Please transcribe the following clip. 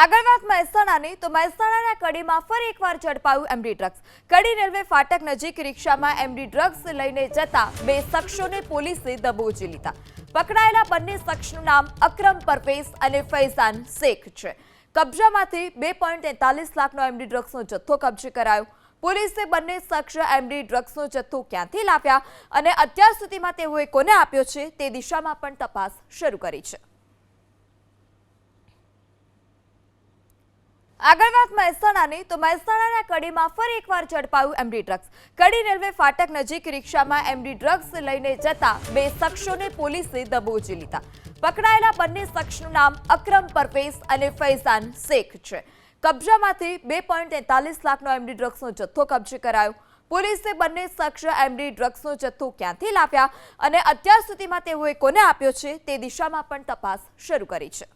આગળ વાત મહેસાણાની, તો મહેસાણાના કડીમાં ફરી એકવાર ઝડપાયું એમડી ડ્રગ્સ કડી રેલવે ફાટક નજીક રિક્ષામાં એમડી ડ્રગ્સ લઈને જતા બે શખ્સોને પોલીસે દબોચી લીધા. પકડાયેલા બંને શખ્સનું નામ અક્રમ પરવેઝ અને ફૈઝાન શેખ છે. કબજામાંથી બે પોઈન્ટ તેતાલીસ લાખનો એમડી ડ્રગ્સનો જથ્થો કબજે કરાયો. પોલીસે બંને શખ્સ એમડી ડ્રગ્સનો જથ્થો ક્યાંથી લાવ્યા અને અત્યાર સુધીમાં તેઓએ કોને આપ્યો છે તે દિશામાં પણ તપાસ શરૂ કરી છે. આગળ વાત મહેસાણાની, તો મહેસાણાના કડીમાં ફરી એકવાર ઝડપાયું એમડી ડ્રગ્સ કડી રેલવે ફાટક નજીક રિક્ષામાં એમડી ડ્રગ્સ લઈને જતા બે શખ્સોને પોલીસે દબોચી લીધા. પકડાયેલા બંને શખ્સનું નામ અક્રમ પરવેઝ અને ફૈઝાન શેખ છે. કબજામાંથી બે પોઈન્ટ તેતાલીસ લાખનો એમડી ડ્રગ્સનો જથ્થો કબજે કરાયો. પોલીસે બંને શખ્સ એમડી ડ્રગ્સનો જથ્થો ક્યાંથી લાવ્યા અને અત્યાર સુધીમાં તેઓએ કોને આપ્યો છે તે દિશામાં પણ તપાસ શરૂ કરી છે.